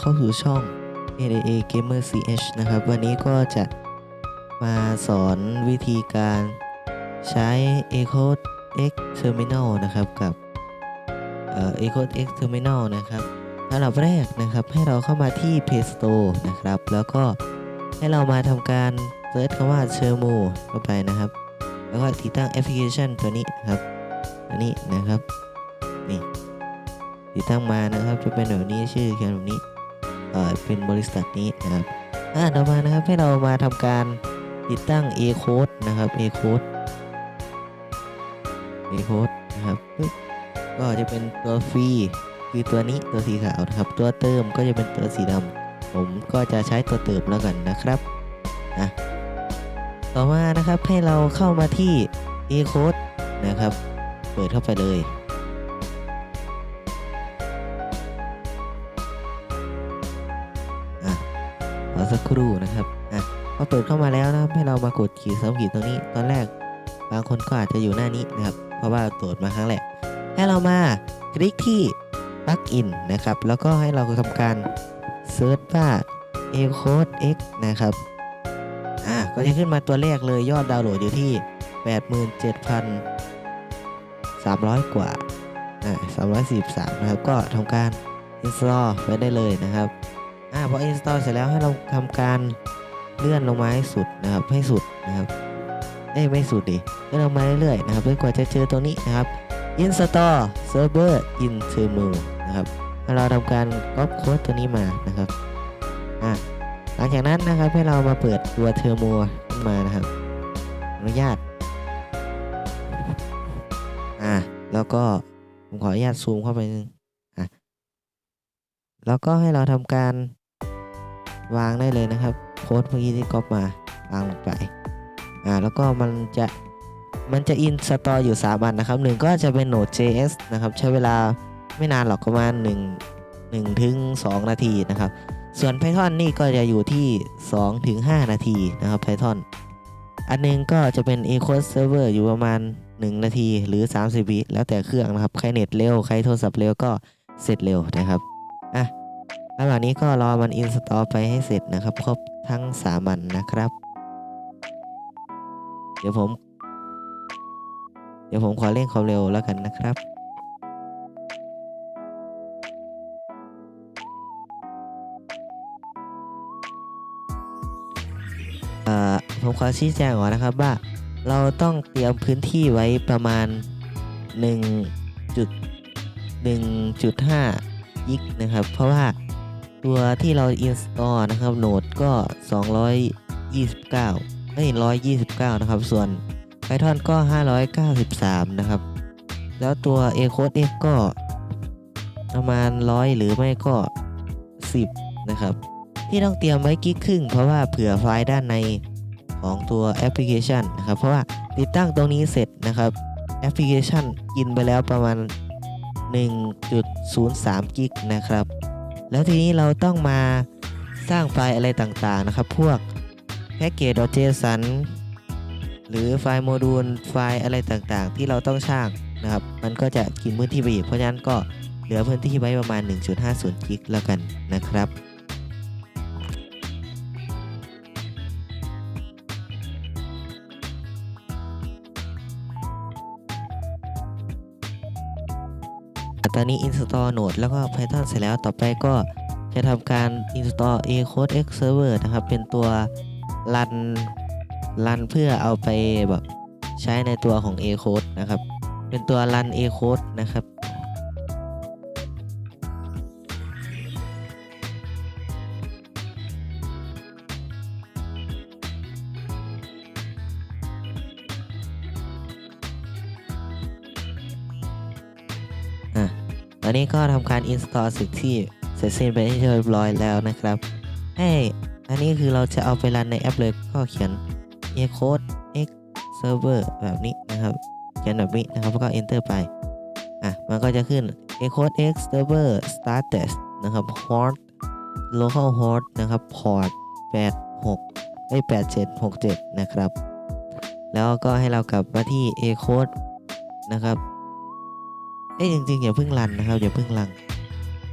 เข้าสู่ช่อง ADA Gamer CH นะครับ วันนี้ก็จะมาสอนวิธีการใช้ echo X Terminal นะครับกับเอ่อ echo X Terminal นะครับอันดับแรกนะครับให้เราเข้ามาที่ Play Store นะครับ แล้วก็ให้เรามาทำการเซิร์ชคำว่า c h e r m o เข้าไปนะครับ แล้วก็ติดตั้งแอปพลิเคชันตัวนี้นะครับตัวนี้นะครับ นี่ติดตั้งมานะครับจะเป็นแบบนี้ชื่อเขียนแบบนี้ เป็นบริษัทนี้นะครับอ่าต่อมานะครับให้เรามาทำการติดตั้ง A code นะครับ A code A code นะครับก็จะเป็นตัวฟรีคือตัวนี้ตัวสีขาวนะครับ ตัวเติมก็จะเป็นตัวสีดำผมก็จะใช้ตัวเติมแล้วกันนะครับอะต่อมานะครับให้เราเข้ามาที่ A code นะครับ เปิดเข้าไปเลย สักครู่นะครับอะพอเปิดเข้ามาแล้วนะครับให้เรามากดขีดซ้ำขีดตรงนี้ ตอนแรก บางคนก็อาจจะอยู่หน้านี้นะครับ เพราะว่าโหลดมาครั้งแรกให้เรามาคลิกที่ plug in นะครับ แล้วก็ให้เราทำการเซิร์ชว่า a code x นะครับอะก็จะขึ้นมาตัวแรกเลยยอดดาวน์โหลดอยู่ที่ 87,300 กว่าอ่า343 นะครับ ก็ทำการ install ไว้ได้เลยนะครับ พอ install เสร็จแล้วให้เราทำการเลื่อนลงมาให้สุดนะครับให้สุดนะครับเอ้ไม่สุดดิเลื่อนลงมาเรื่อยๆนะครับจนกว่าจะเจอตัวนี้นะครับ install server in terminal นะครับให้เราทำการ copy โค้ดตัวนี้มานะครับอ่าหลังจากนั้นนะครับให้เรามาเปิดตัวเทอร์โมขึ้นมานะครับอนุญาตอ่าแล้วก็ผมขออนุญาตซูมเข้าไปนึงอะแล้วก็ให้เราทำการ วางได้เลยนะครับโค้ดเมื่อกี้ที่ก๊อปมาวางลงไปอ่าแล้วก็มันจะมันจะอินสตออยู่3อันนะครับหนึ่งก็จะเป็น Node.js นะครับ ใช้เวลาไม่นานหรอกประมาณ1 1ถึง2นาทีนะครับ ส่วน Python นี่ก็จะอยู่ที่2ถึง5นาทีนะครับ Python อันหนึงก็จะเป็น e c o Server อยู่ประมาณ 1 นาทีหรือ 30 วิแล้วแต่เครื่องนะครับ ใครเน็ตเร็ว ใครโทรศัพท์เร็วก็เสร็จเร็วนะครับ อะ ระหว่างนี้ก็รอมันอินสตอลไปให้เสร็จนะครับ ครบทั้งสามันนะครับ เดี๋ยวผม เดี๋ยวผมขอเร่งความเร็วแล้วกันนะครับเอ่อผมขอชี้แจงก่อนนะครับว่าเราต้องเตรียมพื้นที่ไว้ประมาณ1จุด1.5 ยิกนะครับ เพราะว่า ตัวที่เรา install นะครับโหนดก็ 229เอ้ย129 นะครับ ส่วน Python ก็ 593 นะครับ แล้วตัว Acode X ก็ ประมาณ 100 หรือไม่ก็ 10 นะครับ ที่ต้องเตรียมไว้กิกครึ่ง เพราะว่าเผื่อไฟล์ด้านในของตัวแอปพลิเคชันนะครับ เพราะว่าติดตั้งตรงนี้เสร็จนะครับแอปพลิเคชันกินไปแล้วประมาณ 1.03 กิกนะครับ แล้วทีนี้เราต้องมาสร้างไฟล์อะไรต่างๆนะครับ พวกแพ็กเกจ .json หรือไฟล์โมดูลไฟล์อะไรต่างๆ ที่เราต้องสร้างนะครับ มันก็จะกินพื้นที่ไปอีกเพราะฉะนั้นก็เหลือพื้นที่ไว้ประมาณ 1.50 กิกแล้วกันนะครับ ตอนนี้ install Node แล้วก็ Python เสร็จแล้วต่อไปก็จะทำการ install Acode X Server นะครับ เป็นตัวรันรันเพื่อเอาไปแบบใช้ในตัวของ Acode นะครับ เป็นตัวรัน Acode นะครับ นนี้ก็ทำการ install สิ่งที่เสร็จสิ้นไปที่เรียบร้อยแล้วนะครับให้อันนี้คือเราจะเอาไปรันในแอปเลยก็เขียน acode x server แบบนี้นะครับ เขียนแบบนี้นะครับแล้วก็ enter ไป อะ มันก็จะขึ้น acode x server status นะครับ host local host นะครับ port 86ไอ้ย8767 นะครับ แล้วก็ให้เรากลับมาที่ acode นะครับ เอ้ยจริงๆอย่าเพิ่งรันนะครับอย่าเพิ่งรัน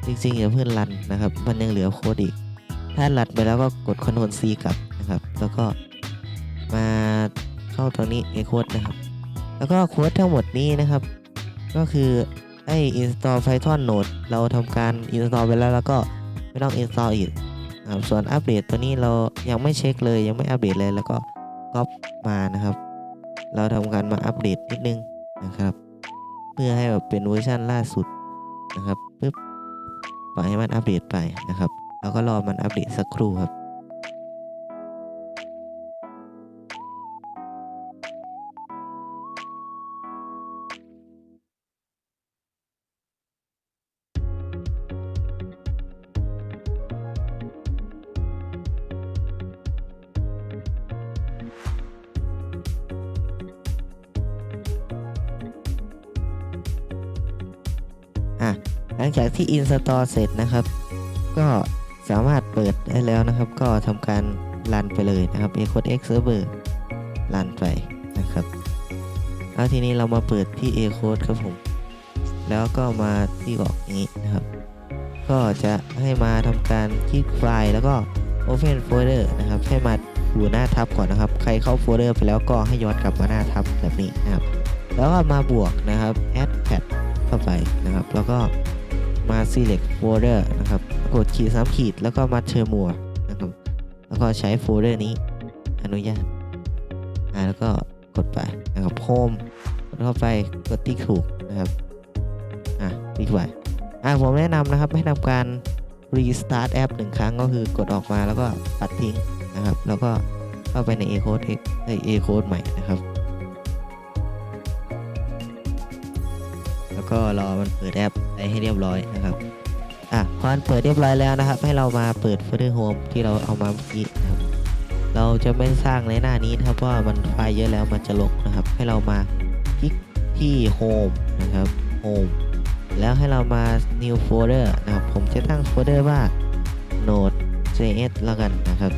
จริงๆอย่าเพิ่งรันนะครับ มันยังเหลือโค้ดอีก ถ้ารันไปแล้วก็กด Ctrl C กลับนะครับ แล้วก็มาเข้าตรงนี้ e c o d e นะครับ แล้วก็โค้ดทั้งหมดนี้นะครับ ก็คือไอ้ install Python node เราทำการ install ไปแล้วแล้วก็ไม่ต้อง install อีกนะครับส่วนอัปเดตตัวนี้เรายังไม่เช็คเลยยังไม่อัปเดตเลยแล้วก็ก๊อปมานะครับ เราทำการมาอัปเดตนิดนึงนะครับ เพื่อให้แบบเป็นเวอร์ชันล่าสุดนะครับปึ๊บปล่อยให้มันอัปเดตไปนะครับ แล้วก็รอมันอัปเดตสักครู่ครับ หลังจากที่ install เสร็จนะครับ ก็สามารถเปิดได้แล้วนะครับ ก็ทำการรันไปเลยนะครับ a c o d e x server รันไปนะครับแล้วทีนี้เรามาเปิดที่ a code ครับผม แล้วก็มาที่กรอกนี้นะครับ ก็จะให้มาทำการคลิกไฟล์แล้วก็ open folder นะครับ ให้มาอยู่หน้าทับก่อนนะครับ ใครเข้าโฟลเดอร์ไปแล้วก็ให้ย้อนกลับมาหน้าทับแบบนี้นะครับ แล้วก็มาบวกนะครับ add pad เข้าไปนะครับ แล้วก็ มา select folder นะครับกดขีด3ขีดแล้วก็มาเทอร์มัวนะครับแล้วก็ใช้โฟลเดอร์นี้อนุญาตอ่าแล้วก็กดไปนะครับ home กดเข้าไปกดติ๊กถูกนะครับอะติ๊กไปอะผมแนะนำนะครับให้ทำการ restart แอปหนึ่งครั้งก็คือกดออกมาแล้วก็ปัดทิ้งนะครับ แล้วก็เข้าไปใน a code ใน a code ใหม่นะครับ ก็รอมันเปิดแอปไปให้เรียบร้อยนะครับอะพอมันเปิดเรียบร้อยแล้วนะครับ ให้เรามาเปิด Folder Home ที่เราเอามาเมื่อกี้นะครับเราจะไม่สร้างในหน้านี้นะครับว่ามันไฟล์เยอะแล้วมันจะลกนะครับ ให้เรามาคลิกที่ Home นะครับ Home แล้วให้เรามา New Folder นะครับ ผมจะตั้งโฟลเดอร์ว่า Node.js แล้วกันนะครับ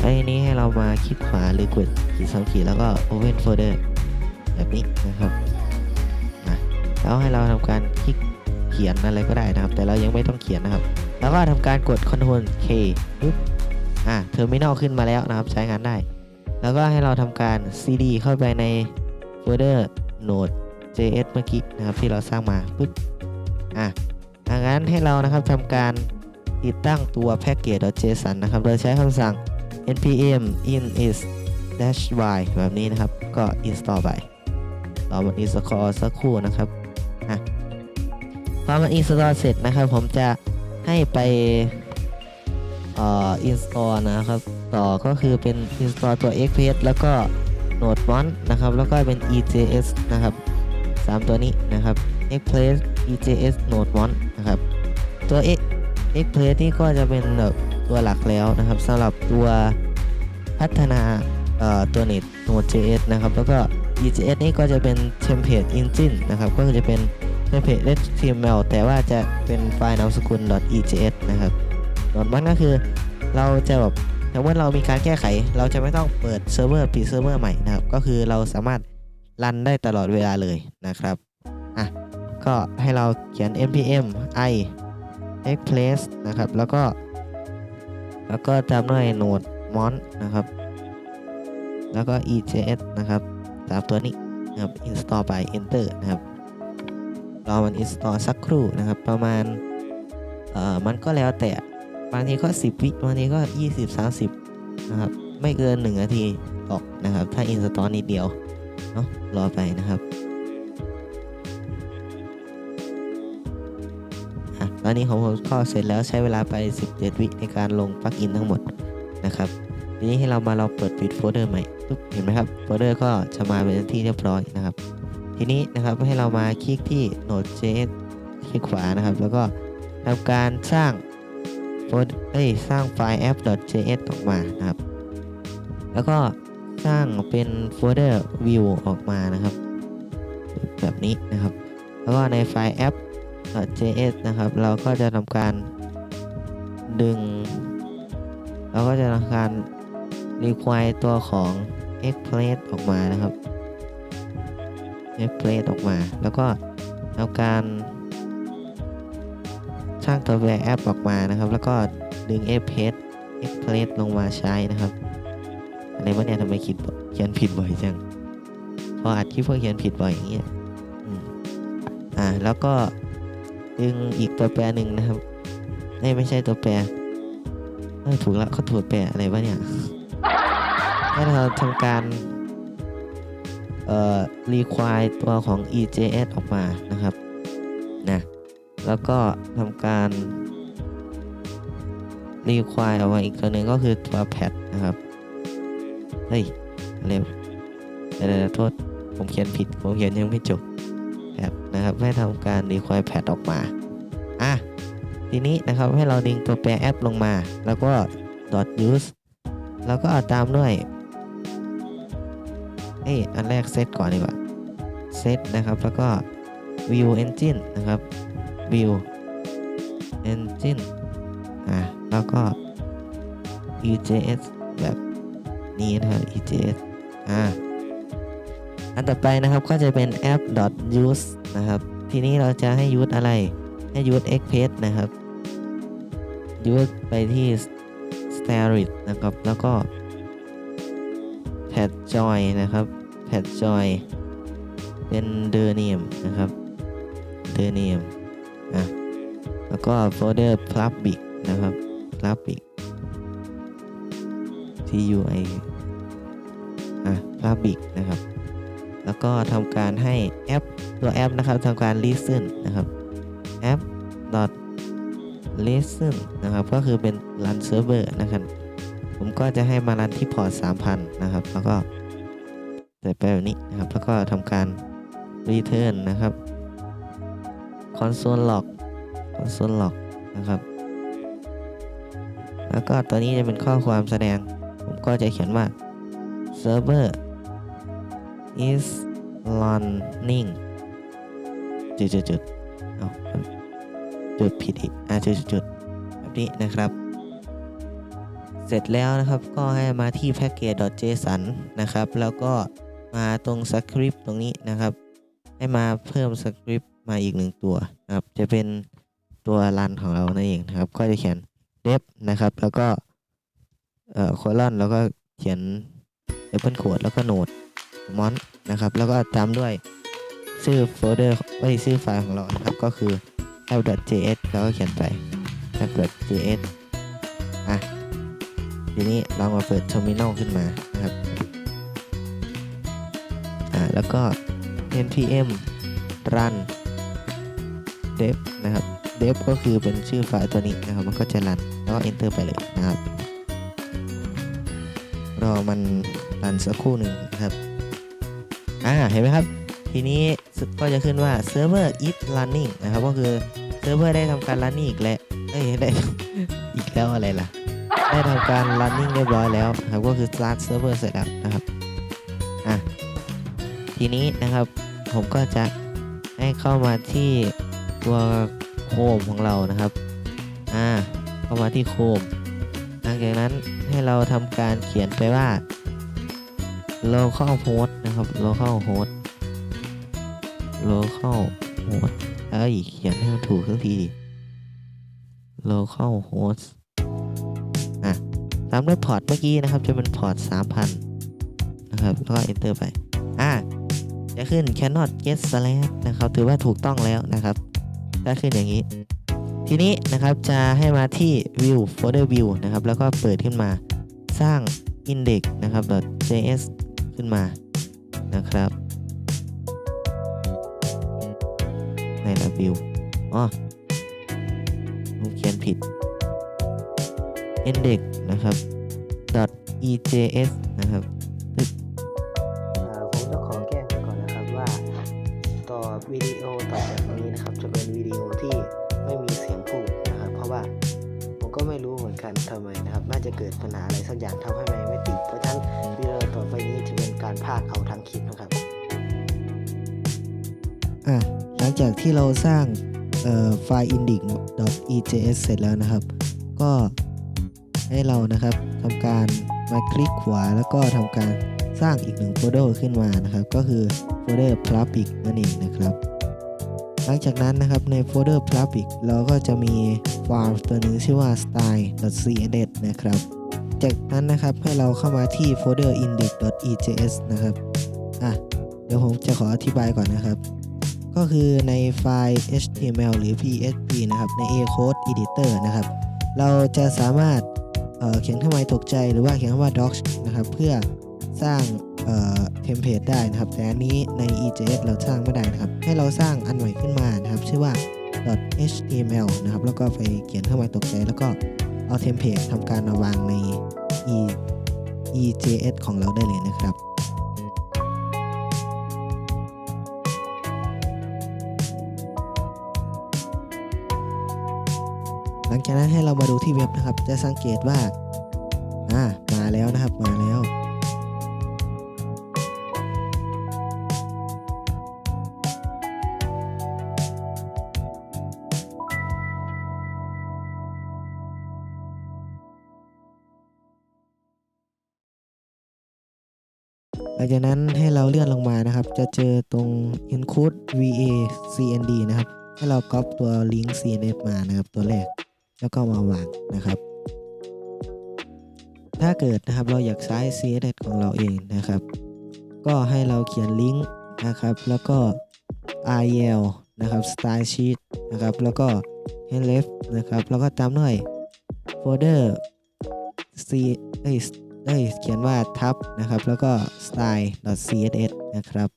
ไอ้นี้ให้เรามาคลิกขวาหรือกดขีดสองขีดแล้วก็ Open Folder แบบนี้นะครับนะแล้วให้เราทำการคลิกเขียนอะไรก็ได้นะครับ แต่เรายังไม่ต้องเขียนนะครับ แล้วก็ทำการกด Ctrl K ปึ๊บอะเทอร์มินอลขึ้นมาแล้วนะครับ ใช้งานได้ แล้วก็ให้เราทำการ cd เข้าไปในโฟลเดอร์ node.js เมื่อกี้นะครับที่เราสร้างมาปึ๊บอะดังนั้นให้เรานะครับทำการติดตั้งตัว package.json นะครับ โดยใช้คำสั่ง npm init dash y แบบนี้นะครับ ก็ install ไป อมัน install สักครู่นะครับอะพอมัน install เสร็จนะครับ ผมจะให้ไปเอ่อ install นะครับ ต่อก็คือเป็น install ตัว xps แล้วก็ nodemon นะครับ แล้วก็เป็น ejs นะครับ 3 ตัวนี้นะครับ xps ejs nodemon นะครับ ตัว x xps นี่ก็จะเป็นแบบตัวหลักแล้วนะครับสำหรับตัวพัฒนาตัว net node.js นะครับ แล้วก็ ejs นี่ก็จะเป็น template engine นะครับ ก็คือจะเป็น template html แต่ว่าจะเป็นไฟล์นามสกุล .ejs นะครับส่วนมันก็คือเราจะแบบถ้าเมื่อเรามีการแก้ไข เราจะไม่ต้องเปิดเซิร์ฟเวอร์ปิดเซิร์ฟเวอร์ใหม่นะครับ ก็คือเราสามารถรันได้ตลอดเวลาเลยนะครับอะก็ให้เราเขียน npm i express นะครับ แล้วก็ แล้วก็ตามด้วย node mon นะครับ แล้วก็ ejs นะครับ ตามตัวนี้นะครับ install ไป enter นะครับรอมัน install สักครู่นะครับ ประมาณเอ่อมันก็แล้วแต่บางทีก็ 10 วิบางทีก็ 20 30 นะครับ ไม่เกิน 1 นาทีหรอกนะครับ ถ้า install นิดเดียวเนาะรอไปนะครับตอนนี้ของผมก็เสร็จแล้วใช้เวลาไป 17 วิในการลงปลั๊กอินทั้งหมดนะครับ นี้ให้เรามาเราเปิดปิดโฟลเดอร์ใหม่ปุ๊บเห็นไหมครับโฟลเดอร์ก็จะมาเป็นที่เรียบร้อยนะครับ ทีนี้นะครับให้เรามาคลิกที่ Node.js คลิกขวานะครับ แล้วก็ทำการสร้างโฟลเอ้ยสร้างไฟล์ app.js ออกมานะครับ แล้วก็สร้างเป็นโฟลเดอร์ view ออกมานะครับ แบบนี้นะครับ แล้วก็ในไฟล์ app.js นะครับ เราก็จะทำการดึง เราก็จะทำการ require ตัวของ express ออกมานะครับ express ออกมา แล้วก็ทำการสร้างตัวแปรแอปออกมานะครับ แล้วก็ดึง f p s e x p r e s s ลงมาใช้นะครับอะไรวะเนี่ยทำไมคิดเขียนผิดบ่อยจังพออัดคลิปก็เขียนผิดบ่อยอย่างเงี้ยอ่าแล้วก็ดึงอีกตัวแปรหนึ่งนะครับเอ้ยไม่ใช่ตัวแปรเอ้ยถูกแล้วเขาถูกแปรอะไรวะเนี่ย ให้เราทำการเอ่อ require ตัวของ EJS ออกมานะครับนะแล้วก็ทำการ require ออกมาอีกตัวหนึ่งก็คือตัว pad นะครับ เฮ้ยเร็วเดี๋ยวโทษ ผมเขียนผิด ผมเขียนยังไม่จบ pad นะครับให้ทำการ require pad ออกมาอะทีนี้นะครับให้เราดึงตัวแปรแอปลงมา แล้วก็ dot use แล้วก็ตามด้วย เอ้อันแรกเซตก่อนดีกว่าเซตนะครับ แล้วก็ view engine นะครับ view engine อะแล้วก็ EJS แบบนี้นะครับ EJS อ่าอันต่อไปนะครับก็จะเป็น app use นะครับ ทีนี้เราจะให้ use อะไร ให้ use express นะครับ use ไปที่ sterit นะครับ แล้วก็ pad joy นะครับ pad joy เป็น the name นะครับ the name อะแล้วก็ folder public นะครับ public TUI อะ public นะครับ แล้วก็ทำการให้แอปตัวแอปนะครับทำการ listen นะครับ app dot listen นะครับ ก็คือเป็น run server นะครับ ผมก็จะให้มารันที่พอร์ต3,000 นะครับ แล้วก็ใส่ไปแบบนี้นะครับ แล้วก็ทำการ return นนะครับ console log console log นะครับ แล้วก็ตัวนี้จะเป็นข้อความแสดง ผมก็จะเขียนว่า server is running จุดจุดจุดเอาจุดผิดอีกอะจุดจุดจุดแบบนี้นะครับ ร็จแล้วนะครับ ก็ให้มาที่ package.json นะครับ แล้วก็มาตรงสคริปต์ตรงนี้นะครับ ให้มาเพิ่มสคริปต์มาอีกหนึ่งตัวนะครับ จะเป็นตัวรันของเรานั่นเองนะครับ ก็จะเขียน def นะครับ แล้วก็เอ่อ colon แล้วก็เขียน apple code แล้วก็ node mon นะครับ แล้วก็ตามด้วยชื่อโฟลเดอร์ไม่ชื่อไฟล์ของเรานะครับ ก็คือ app.js แล้วก็เขียนไป app.js อะ ทีนี้เรามาเปิด terminal ขึ้นมานะครับอ่าแล้วก็ npm run dev นะครับ dev ก็คือเป็นชื่อไฟล์ตัวนี้นะครับ มันก็จะรันแล้วก็ enter ไปเลยนะครับ รอมันรันสักครู่หนึ่งนะครับอ่าเห็นไหมครับ ทีนี้ก็จะขึ้นว่า server is running นะครับ ก็คือเซิร์ฟเวอร์ได้ทำการ running อีกแล้วเอ้ยได้อีกแล้วอะไรล่ะ ได้ทำการ running เรียบร้อยแล้วนะครับก็คือ start server เสร็จแล้วนะครับอะทีนี้นะครับผมก็จะให้เข้ามาที่ตัวโคมของเรานะครับอ่าเข้ามาที่โคม หลังจากนั้นให้เราทำการเขียนไปว่า local host นะครับ local host local host เอ้ยเขียนให้มันถูกสักทีดิ local host ตามด้วยพอร์ตเมื่อกี้นะครับจะเป็นพอร์ต3,000นะครับแล้วก็ enter ไปอะจะขึ้น cannot get slash นะครับถือว่าถูกต้องแล้วนะครับถ้าขึ้นอย่างนี้ ทีนี้นะครับจะให้มาที่ view folder view นะครับแล้วก็เปิดขึ้นมาสร้าง index นะครับ .js ขึ้นมานะครับในระ view อ๋อผมเขียนผิด index นะครับ .ejs นะครับผมจะขอแก้ก่อนนะครับว่า ต่อวิดีโอต่อจากนี้นะครับ จะเป็นวิดีโอที่ไม่มีเสียงพูดนะครับ เพราะว่าผมก็ไม่รู้เหมือนกันทำไมนะครับ น่าจะเกิดปัญหาอะไรสักอย่างทำให้มันไม่ติด เพราะฉะนั้นวิดีโอต่อไปนี้จะเป็นการพากย์เอาทางคลิปนะครับอะหลังจากที่เราสร้างเอ่อไฟล์ index.ejs เสร็จแล้วนะครับ ก็ ให้เรานะครับทำการมาคลิกขวาแล้วก็ทำการสร้างอีกหนึ่งโฟลเดอร์ขึ้นมานะครับ ก็คือโฟลเดอร์ public นั่นเองนะครับหลังจากนั้นนะครับในโฟลเดอร์ public เราก็จะมีไฟล์ตัวหนึ่งชื่อว่า style.css นะครับ จากนั้นนะครับให้เราเข้ามาที่โฟลเดอร์ index.ejs นะครับอะเดี๋ยวผมจะขออธิบายก่อนนะครับ ก็คือในไฟล์ HTML หรือ PHP นะครับใน A Code Editor นะครับ เราจะสามารถ เเขียนเครื่องหมายตกใจหรือว่าเขียนคำว่า docs นะครับเพื่อสร้างเทมเพลตได้นะครับ แต่อันนี้ใน EJS เราสร้างไม่ได้นะครับ ให้เราสร้างอันใหม่ขึ้นมานะครับ ชื่อว่า .html นะครับ แล้วก็ไปเขียนเครื่องหมาตกใจแล้วก็เอาเทมเพลตทำการมาวางใน e EJS ของเราได้เลยนะครับ ลังจากนั้นให้เรามาดูที่เว็บนะครับ จะสังเกตว่าอ่ามาแล้วนะครับมาแล้วหลังจากนั้นให้เราเลื่อนลงมานะครับ จะเจอตรง include va cnd นะครับ ให้เราก๊อปตัวลิงก์ cns มานะครับตัวแรก แล้วก็มาวางนะครับ ถ้าเกิดนะครับเราอยากใช้ css ของเราเองนะครับ ก็ให้เราเขียนลิงก์นะครับ แล้วก็ rel นะครับ style sheet นะครับ แล้วก็ href นะครับ แล้วก็ตามด้วยโฟลเดอร์ c เอ้ยเอ้ยเขียนว่าทับนะครับ แล้วก็ style.css นะครับ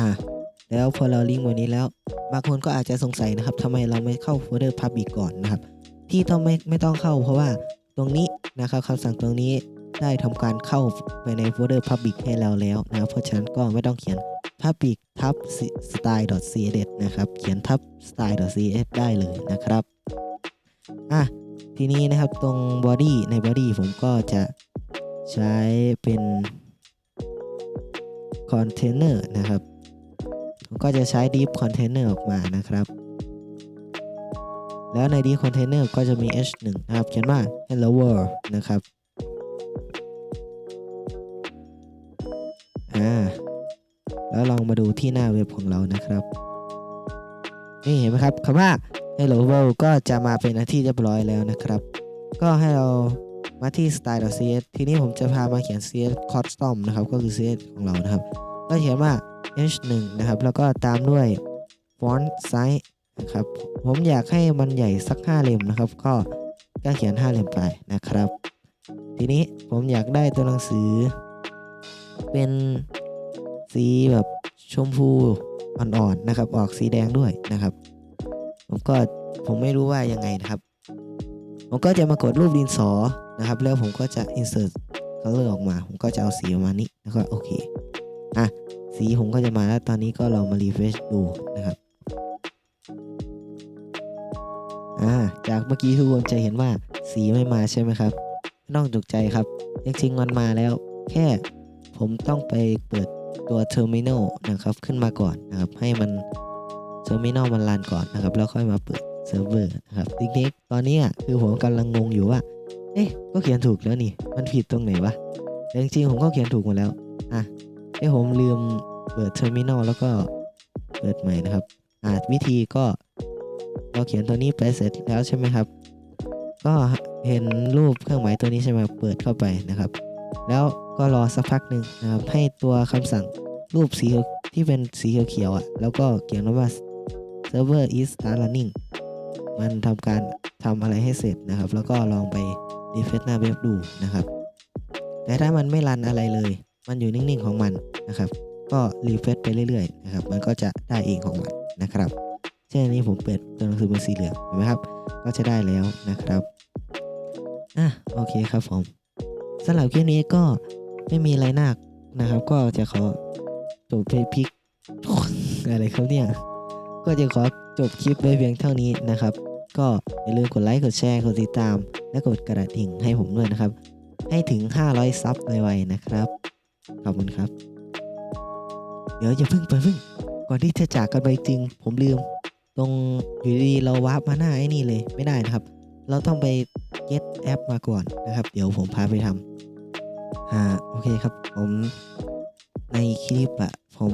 อ่า แล้วพอเราลิงก์วันนี้แล้ว บางคนก็อาจจะสงสัยนะครับทำไมเราไม่เข้าโฟลเดอร์ Public ก่อนนะครับ ที่ต้องไม่ไม่ต้องเข้าเพราะว่าตรงนี้นะครับคำสั่งตรงนี้ได้ทำการเข้าไปในโฟลเดอร์ Public ให้เราแล้วนะครับเพราะฉะนั้นก็ไม่ต้องเขียน Public ทับ style.css นะครับ เขียนทับ style.css ได้เลยนะครับอะทีนี้นะครับตรง body ใน body ผมก็จะใช้เป็น container นะครับ ผมก็จะใช้ deep container ออกมานะครับ แล้วใน deep container ก็จะมี h1 นะครับ เขียนว่า hello world นะครับอ่าแล้วลองมาดูที่หน้าเว็บของเรานะครับนี่เห็นไหมครับคำว่า hello world ก็จะมาเป็นหน้าที่เรียบร้อยแล้วนะครับ ก็ให้เรามาที่ style.cs ทีนี้ผมจะพามาเขียน cs custom นะครับ ก็คือ cs ของเรานะครับ ก็เขียนว่า h1 นะครับ แล้วก็ตามด้วย font size นะครับ ผมอยากให้มันใหญ่สัก 5 เล่มนะครับ ก็ก็เขียน 5 เล่มไปนะครับ ทีนี้ผมอยากได้ตัวหนังสือ เป็นสีแบบชมพูอ่อนๆนะครับ ออกสีแดงด้วยนะครับ ผมก็ผมไม่รู้ว่ายังไงนะครับ ผมก็จะมากดรูปดินสอนะครับ แล้วผมก็จะ insert color ออกมา ผมก็จะเอาสีออกมาณนี้แล้วก็โอเค อะ สีผมก็จะมาแล้วตอนนี้ก็ลองมา refresh ดูนะครับอ่าจากเมื่อกี้ทุกคนจะเห็นว่าสีไม่มาใช่ไหมครับไม่ต้องตกใจครับจริงๆมันมาแล้ว แค่ผมต้องไปเปิดตัว terminal นะครับขึ้นมาก่อนนะครับให้มัน terminal มันรันก่อนนะครับแล้วค่อยมาเปิดเซิร์ฟเวอร์นะครับทีนี้ตอนนี้คือผมกำลังงงอยู่ว่า เอ๊ะก็เขียนถูกแล้วนี่ มันผิดตรงไหนวะแต่จริงๆผมก็เขียนถูกหมดแล้วอะ เอ้ผมลืมเปิด terminal แล้วก็เปิดใหม่นะครับอ่าวิธีก็เราเขียนตัวนี้ไปเสร็จแล้วใช่ไหมครับ ก็เห็นรูปเครื่องหมายตัวนี้ใช่ไหมเปิดเข้าไปนะครับ แล้วก็รอสักพักหนึ่งนะครับ ให้ตัวคำสั่งรูปสีที่เป็นสีเขียวๆอะ แล้วก็เขียนว่า server is start running มันทำการทำอะไรให้เสร็จนะครับ แล้วก็ลองไป refresh หน้าเว็บดูนะครับ แต่ถ้ามันไม่รันอะไรเลย มันอยู่นิ่งๆของมันนะครับ ก็รีเฟรชไปเรื่อยๆนะครับ มันก็จะได้เองของมันนะครับ เช่นนี้ผมเปิดตัวหนังสือเป็นสีเหลืองเห็นไหมครับ ก็จะได้แล้วนะครับอะโอเคครับผมสำหรับคลิปนี้ก็ไม่มีอะไรนักนะครับ ก็จะขอจบเพลย์พิกอะไรครับเนี่ยก็จะขอจบคลิปไว้เพียงเท่านี้นะครับ ก็อย่าลืมกดไลค์กดแชร์กดติดตาม และกดกระดิ่งให้ผมด้วยนะครับ ให้ถึง 500 ซับไวๆนะครับ ขอบคุณครับ เดี๋ยวอย่าเพิ่งไปเพิ่ง ก่อนที่จะจากกันไปจริง ผมลืม ตรงอยู่ดีเราวาร์ปมาหน้าไอ้นี่เลยไม่ได้นะครับ เราต้องไป get แอปมาก่อนนะครับ เดี๋ยวผมพาไปทำอ่าโอเคครับ ผมในคลิปอะผม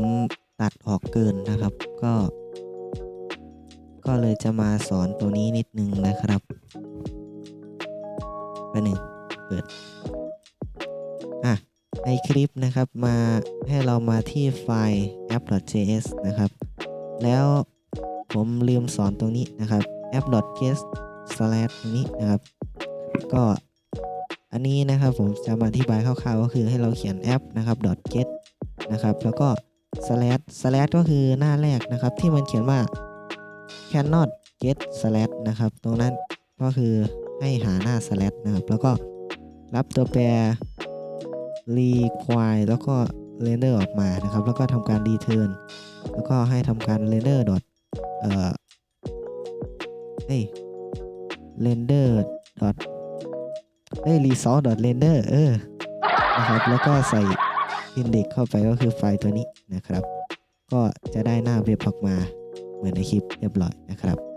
ตัดออกเกินนะครับ ก็ ก็เลยจะมาสอนตัวนี้นิดนึงนะครับ คลิปนะครับมาให้เรามาที่ไฟล์ app.js นะครับ แล้วผมลืมสอนตรงนี้นะครับ app.get slash ตรงนี้นะครับ ก็อันนี้นะครับผมจะมาอธิบายคร่าวๆ ก็คือให้เราเขียนแอปนะครับ .get นะครับ แล้วก็ slash slash ก็คือหน้าแรกนะครับ ที่มันเขียนว่า cannot get slash นะครับ ตรงนั้นก็คือให้หาหน้า slash นะครับ แล้วก็รับตัวแปร require แล้วก็ render ออกมานะครับ แล้วก็ทำการ return แล้วก็ให้ทำการ render dot เอ่อเฮ้ย render dot เอ้ย result dot render เออนะครับ แล้วก็ใส่ index เข้าไปก็คือไฟล์ตัวนี้นะครับ ก็จะได้หน้าเว็บออกมาเหมือนในคลิปเรียบร้อยนะครับ